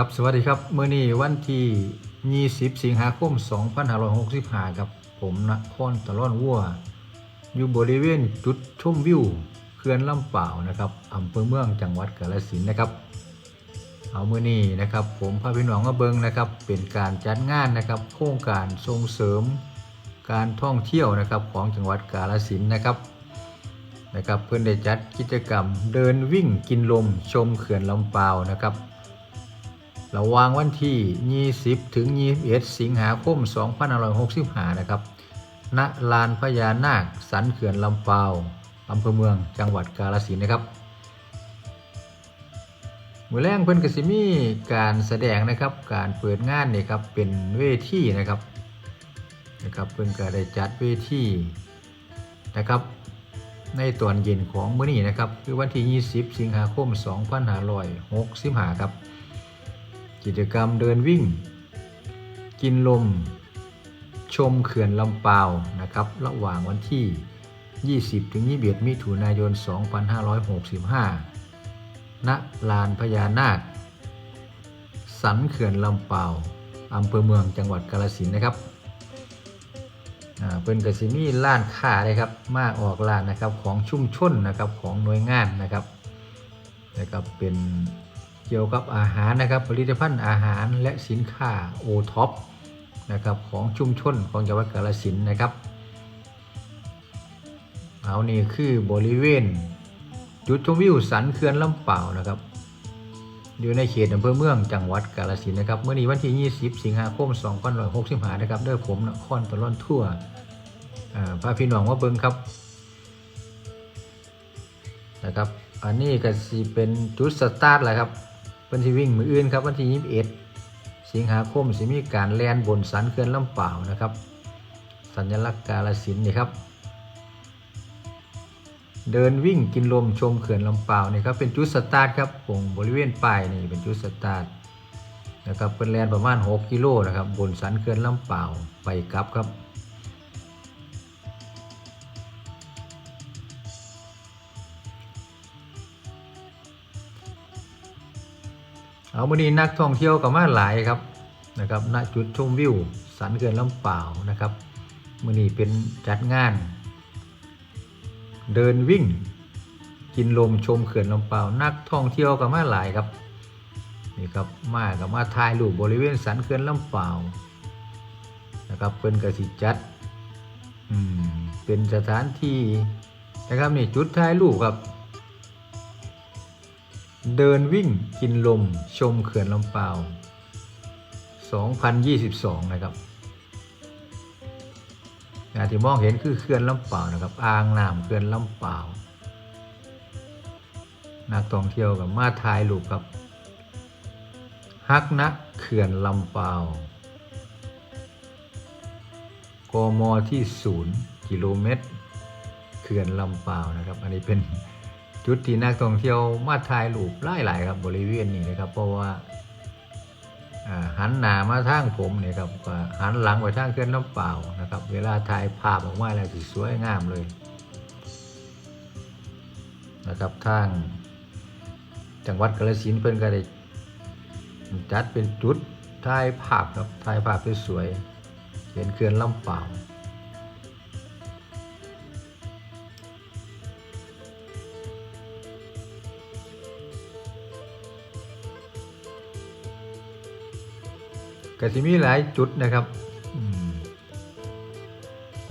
ครับสวัสดีครับเมื่อนี้วันที่ 20 สิงหาคม 2565ครับผมนครตะล่อนวัว อยู่บริเวณจุดชมวิวเขื่อนลำเปล่าวนะครับอำเภอเมืองจังหวัดกาฬสินธุ์นะครับ เอาเมื่อนี้นะครับ ผมพาพี่น้องมาเบิงนะครับ เป็นการจัดงานนะครับ โครงการส่งเสริมการท่องเที่ยวนะครับของจังหวัดกาฬสินธุ์นะครับนะครับ เพื่อนได้จัดกิจกรรมเดินวิ่งกินลมชมเขื่อนลำเปาวนะครับ ระหว่างวันที่ 20 ถึง 21 สิงหาคม 2565 นะครับ ณ ลานพญานาค สันเขื่อนลำปาวอำเภอเมือง จังหวัดกาฬสินธุ์นะครับมือแรงเพิ่อนกสิมีการแสดงนะครับ การเปิดงานเนี่ยครับ เป็นเวทีนะครับ นะครับเพิ่อนก็ได้จัดเวทีนะครับ ในตอนเย็นของมื้อนี้นะครับ คือวันที่ 20 สิงหาคม 2565 ครับ กิจกรรมเดินวิ่ง กินลม ชมเขื่อนลำปาวนะครับ ระหว่างวันที่ 20 ถึง 21 มิถุนายน 2565 ณ ลานพญานาค สันเขื่อนลำปาวอำเภอเมืองจังหวัดกาฬสินธ์นะครับเป็นกสิมีร้านค้าเลยครับ มาออกร้านนะครับของชุมชนนะครับของหน่วยงานนะครับนะครับเป็น เกี่ยวกับอาหารนะครับผลิตภัณฑ์อาหารและสินค้าโอท็อปนะครับของชุมชนของจังหวัดกาฬสินนะครับเอานี่คือบริเวณ จุดชมวิวสันเขื่อนลำเปล่าวนะครับ อยู่ในเขตอำเภอเมืองจังหวัดกาฬสินนะครับเมื่อนี้วันที่ 20 สิงหาคม2565นะครับด้วยผมนครตะล่อนทั่วอ่าพาพี่น้องมาเบิ่งครับนะครับ อันนี้ก็สิเป็นจุดสตาร์ทแหละครับ เป็นที่วิ่งมืออื่นครับวันที่ 21 สิงหาคมสิมีการแลนบนสันเขื่อนลำเปล่าวนะครับ สัญลักษณ์กาฬสินนี่ครับ เดินวิ่งกินลมชมเขื่อนลำเปล่าวนี่ครับเป็นจุดสตาร์ทครับตรงบริเวณป้ายนี่เป็นจุดสตาร์ทนะครับเป็นแลนประมาณ 6 กิโลนะครับบนสันเขื่อนลำเปล่าวไปกลับครับ เอาวันนี้นักท่องเที่ยวกับมาหลายครับนะครับณจุดชมวิวสันเขื่อนลำเปล่าวนะครับมื่อนี้เป็นจัดงาน เดินวิ่ง กินลมชมเขื่อนลำเปล่าวนักท่องเที่ยวกับมาหลายครับนี่ครับมากับมาถ่ายรูปบริเวณสันเขื่อนลำเปล่าวนะครับเป็นกสิจัด อืมเป็นสถานที่นะครับนี่จุดถ่ายรูปครับ เดินวิ่งกินลมชมเขื่อนลำเปล่าว2022 นะครับงานที่มองเห็นคือเขื่อนลำเปล่าวนะครับ อ่างน้ำเขื่อนลำเปล่าวนักท่องเที่ยวกับมาถ่ายรูปครับฮักนะเขื่อนลำเปล่าวกมที่ 0 กิโลเมตร เขื่อนลำเปล่าวนะครับ อันนี้เป็น จุดที่นักท่องเที่ยวมาถ่ายรูปหลายๆครับบริเวณนี้นะครับ เพราะว่าหันหน้ามาทางผมเนี่ยครับหันหลังไปทางเขื่อนลำเปล่าวนะครับ เวลาถ่ายภาพออกมาแล้วสิสวยงามเลยนะครับทางจังหวัดกาฬสินธุ์เพิ่นก็ได้จัดเป็นจุดถ่ายภาพครับถ่ายภาพสวยๆเห็นเขื่อนลำเปล่า ก็จะมีหลายจุดนะครับ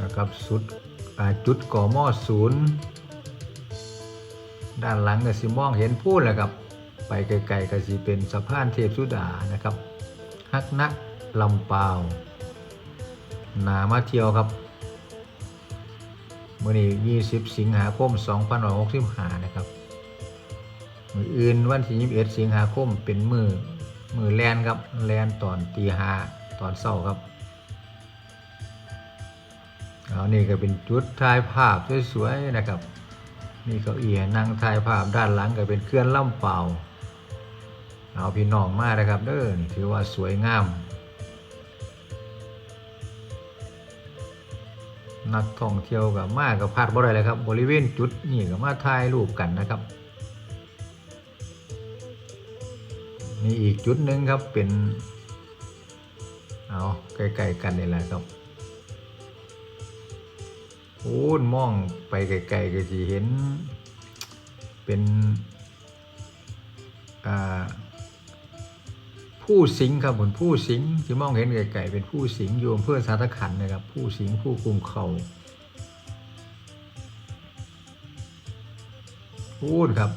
นะครับสุดจุดก่อหม้อศูนย์ด้านหลังก็สิมองเห็นพูดแหละครับ ไปไกลๆก็สิเป็นสะพานเทพสุดานะครับฮักนะลำปาวนามาเที่ยวครับมื่อนี้ 20 สิงหาคม 2565 นะครับ มืออื่นวันที่ 21 สิงหาคมเป็นมือ มือแลนครับแลนตอนตีห้าตอนเศร้าครับเอานี่ก็เป็นจุดถ่ายภาพสวยๆนะครับนี่เก้าอี้นั่งถ่ายภาพด้านหลังก็เป็นเคลื่อนล่ำเปล่าเอาพี่น้องมานะครับเด้อนี่ถือว่าสวยงาม นักท่องเที่ยวกับมากับพลาดบ่ได้เลยครับ บริเวณจุดนี่ก็มาถ่ายรูปกันนะครับ นี่อีกจุดหนึ่งครับเป็น เอาใกล้ๆกันนี่แหละครับโอ้มองไปไกลๆก็จะเห็น เป็นผู้สิงครับผมผู้สิงที่มองเห็นไกลๆเป็นผู้สิงห์อยู่อำเภอสาธขันนะครับ ผู้สิงผู้กุมเขาพูดครับ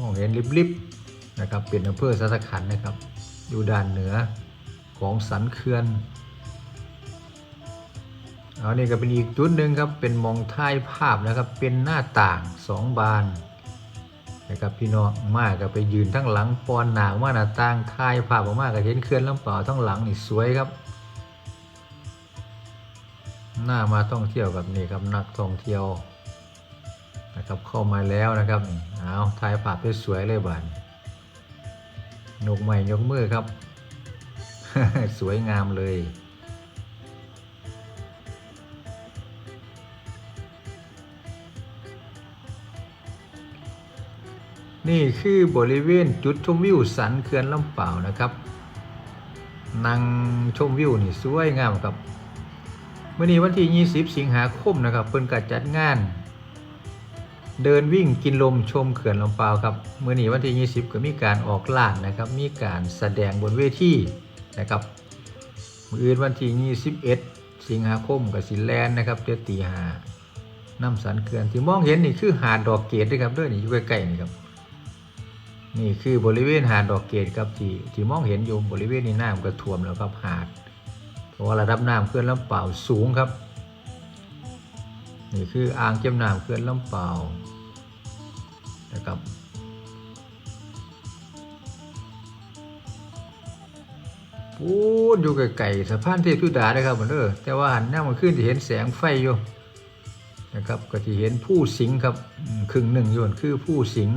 มองเห็นลิบๆนะครับเป็นอำเภอสาธขันนะครับ อยู่ด้านเหนือของสันเขื่อนเอานี่ก็เป็นอีกจุดหนึ่งครับเป็นมองท้ายภาพนะครับเป็นหน้าต่างสองบานนะครับพี่น้องมากก็ไปยืนทั้งหลังปอนหนาวมาหน้าต่างท้ายภาพออกมาก็เห็นเขื่อนลำเปล่าทั้งหลังนี่สวยครับหน้ามาท่องเที่ยวกับนี่ครับนักท่องเที่ยว นะครับเข้ามาแล้วนะครับเอาถ่ายภาพด้สวยเลยบานนกใหม่ยกมือครับ สวยงามเลยนี่คือบริเวณจุดชมวิวสันเขื่อนลำเปล่านะครับนั่งชมวิวนี่สวยงามครับเมื่อนี้วันที่ 20 สิงหาคมนะครับเพิ่นกัดจัดงาน เดินวิ่งกินลมชมเขื่อนลำเปล่าครับเมื่อนี้วันที่ 20 ก็มีการออกล่านนะครับ มีการแสดงบนเวทีนะครับมืออื่นวันที่ 21 สิงหาคมกับสินแลนด์นะครับเดือตีหาน้ำสันเขื่อนที่มองเห็นนี่คือหาดดอกเกดด้วยครับด้วยนี่อยู่ใกล้ๆนี่ครับนี่คือบริเวณหาดดอกเกดครับที่ที่มองเห็นอยู่บริเวณนี้น้ำก็ท่วมแล้วครับหาดเพราะว่าระดับน้ำเขื่อนลำเปล่าสูงครับ นี่คืออ่างเก็บน้ำเขื่อนลำเปล่านะครับพูดอยู่ไกลๆสะพานเทพธุดาได้ครับเหมือนเด้อแต่ว่าหันหน้ามาขึ้นจะเห็นแสงไฟอยู่นะครับก็จะเห็นผู้สิงครับครึ่งหนึ่งอยนคือผู้สิง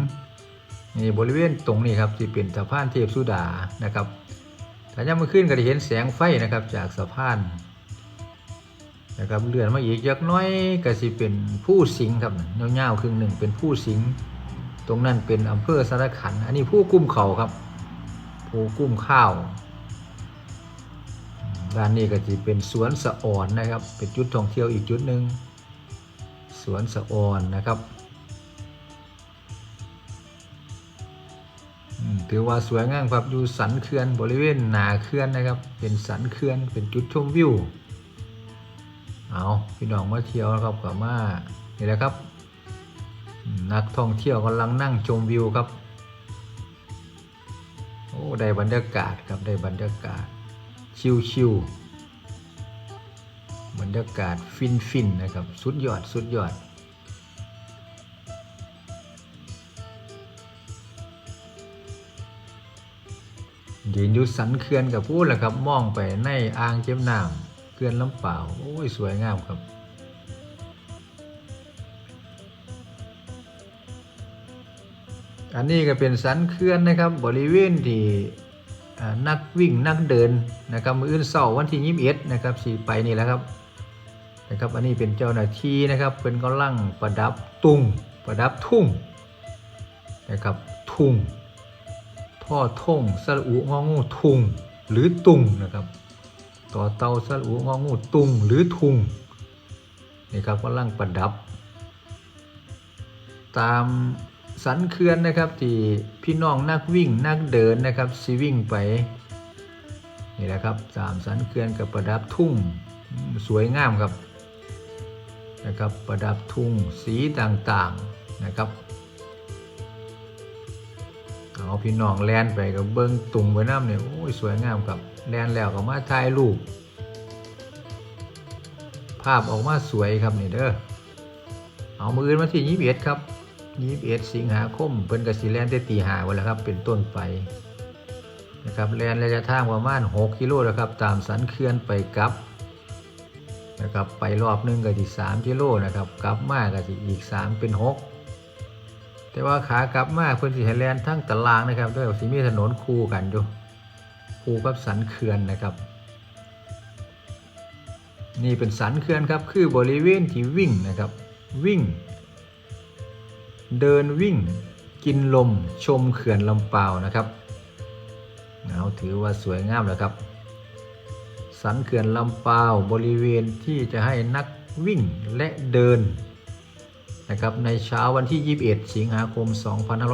นี่บริเวณตรงนี้ครับที่เป็นสะพานเทพสุดานะครับถ้าย่ำมาขึ้นก็จะเห็นแสงไฟนะครับจากสะพาน นะครับเลื่อนมาอีกยักน้อยก็สิเป็นผู้สิงครับเงาๆครึ่งหนึ่งเป็นผู้สิงตรงนั้นเป็นอำเภอสารขัน อันนี้ผู้กุ้มเขาครับ ผู้กุ้มข้าวด้านนี้ก็จะเป็นสวนสะอ่อนนะครับ เป็นจุดท่องเที่ยวอีกจุดหนึ่งสวนสะอ่อนนะครับถือว่าสวยงามครับอยู่สันเขื่อนบริเวณหนาเขื่อนนะครับ เป็นสันเขื่อนเป็นจุดชมวิว เอาพี่น้องมาเที่ยวนะครับกับมานี่แหละครับ นักท่องเที่ยวกำลังนั่งชมวิวครับโอ้ได้บรรยากาศครับได้บรรยากาศชิวๆบรรยากาศฟินๆนะครับสุดยอดสุดยอดยืนอยู่สันเขื่อนกับพูดแหละครับมองไปในอ่างเก็บน้ำ เขื่อนลำเปล่าโอ้ย สวยงามครับ อันนี้ก็เป็นสันเขื่อนนะครับ บริเวณที่นักวิ่งนักเดินนะครับมืออื่นเสาร์วันที่ยี่สิบเอ็ดนะครับสีไปนี่แหละครับนะครับ อันนี้เป็นเจ้าหน้าที่นะครับเป็นกำลังประดับตุงประดับทุ่งนะครับทุ่งท่อท่งสระอุงองูทุ่งหรือตุงนะครับ ต่อเตาสระอุงองูตุงหรือทุงนี่ครับกำลังประดับ ตามสันเขื่อนนะครับที่พี่น้องนักวิ่งนักเดินนะครับซีวิ่งไปนี่แหละครับตามสันเขื่อนกับประดับทุ่งสวยงามครับนะครับประดับทุ่งสีต่างๆนะครับ เอาพี่น้องแลนไปกับเบิ้งตุงไว้น้ำเนี่ยโอ้ยสวยงามครับแลนแล้วก็มาถ่ายรูปภาพออกมาสวยครับนี่เด้อเอามืออนมาที่ยี่สิบเอ็ดครับยี่สิบเอ็ดสิงหาคมเพิ่นกสิแลนได้ตีหาไว้แล้วครับ เป็นต้นไปนะครับแลนระยะทางประมาณ6กิโลแล้วครับ ตามสันเขื่อนไปกลับนะครับไปรอบนึงก็ที่3กิโลนะครับกลับมาก็สิอีก3เป็น6 แต่ว่าขากลับมาเพิ่นสิให้แลนทั้งตารางนะครับ ด้วยสิมีถนนคู่กันอยู่คู่กับสันเขื่อนนะครับ นี่เป็นสันเขื่อนครับ คือบริเวณที่วิ่งนะครับ วิ่ง เดินวิ่ง กินลมชมเขื่อนลำเปานะครับเอาถือว่าสวยงามแล้วครับสันเขื่อนลำเปาบริเวณที่จะให้นักวิ่งและเดิน นะครับในเช้าวันที่ 21 สิงหาคม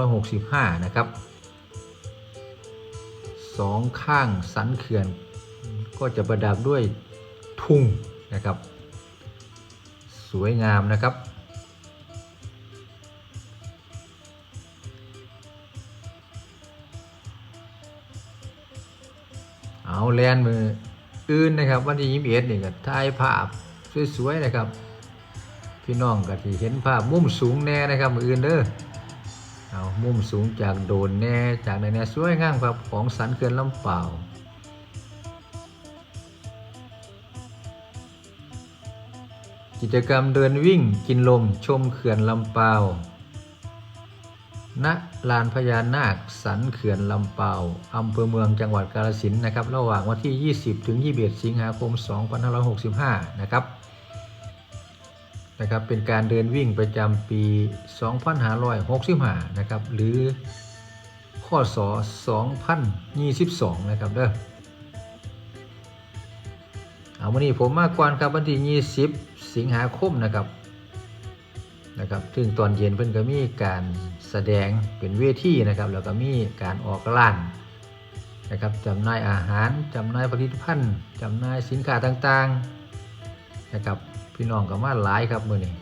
2565 นะครับสองข้างสันเขื่อน ก็จะประดับด้วยทุ่งนะครับ สวยงามนะครับ เอาแลนมืออื่นนะครับ วันที่ยี่สิบเอ็ดนี่ก็ถ่ายภาพสวยๆนะครับ พี่น้องก็ที่เห็นภาพมุมสูงแน่นะครับมืออื่นเด้อเอามุมสูงจากโดนแน่จากในแน่สวยงามครับของสันเขื่อนลำเปล่าวกิจกรรมเดินวิ่งกินลมชมเขื่อนลำเปาวณลานพญานาคสันเขื่อนลำเปาวอำเภอเมืองจังหวัดกาฬสินธุ์นะครับ ระหว่างวันที่ 20 ถึง 21 สิงหาคม 2565 นะครับ นะครับเป็นการเดินวิ่งประจำปี 2565 นะครับหรือข้อศ2022 นะครับเด้อเอาวันนี้ผมมากกวนครับวันที่ 20 สิงหาคมนะครับนะครับซึ่งตอนเย็นเพิ่นก็มีการแสดงเป็นเวทีนะครับแล้วก็มีการออกร้านนะครับจำหน่ายอาหารจำหน่ายผลิตภัณฑ์จำหน่ายสินค้าต่างๆนะครับ พี่น้องก็มาหลายครับมือนี้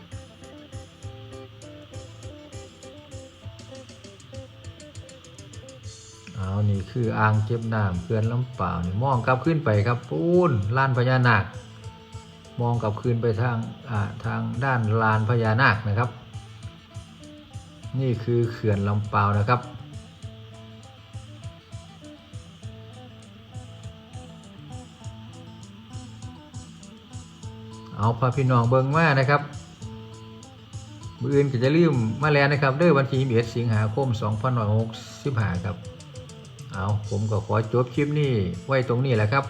เอานี่คืออ่างเก็บน้ำเขื่อนลำเปล่าวนี่มองกลับขึ้นไปครับปูนลานพญานาค มองกลับคืนไปทางอ่าทางด้านลานพญานาคนะครับ นี่คือเขื่อนลำเปล่าวนะครับ เอาพาพี่น้องเบิ่งมานะครับมืออื่นก็จะลืมมาแล้วนะครับเด้อวันที่21สิงหาคม2565ครับ เอาผมก็ขอจบคลิปนี้ไว้ตรงนี้แหละครับ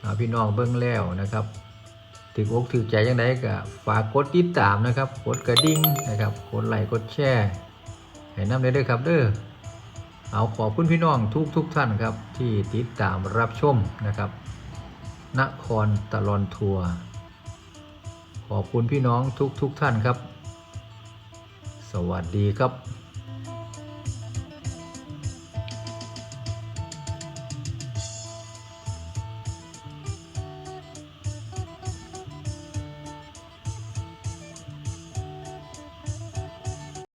เอาพี่น้องเบิ่งแล้วนะครับถึกอกถึกใจยังไงก็ฝากกดติดตามนะครับ กดกระดิ่งนะครับกดไลค์กดแชร์ให้น้ำเลยเด้อครับเด้อเอาขอบคุณพี่น้องทุกทุกท่านครับที่ติดตามรับชมนะครับนครตลอนทัวร์ ขอบคุณพี่น้องทุกทุกๆท่านครับ สวัสดีครับ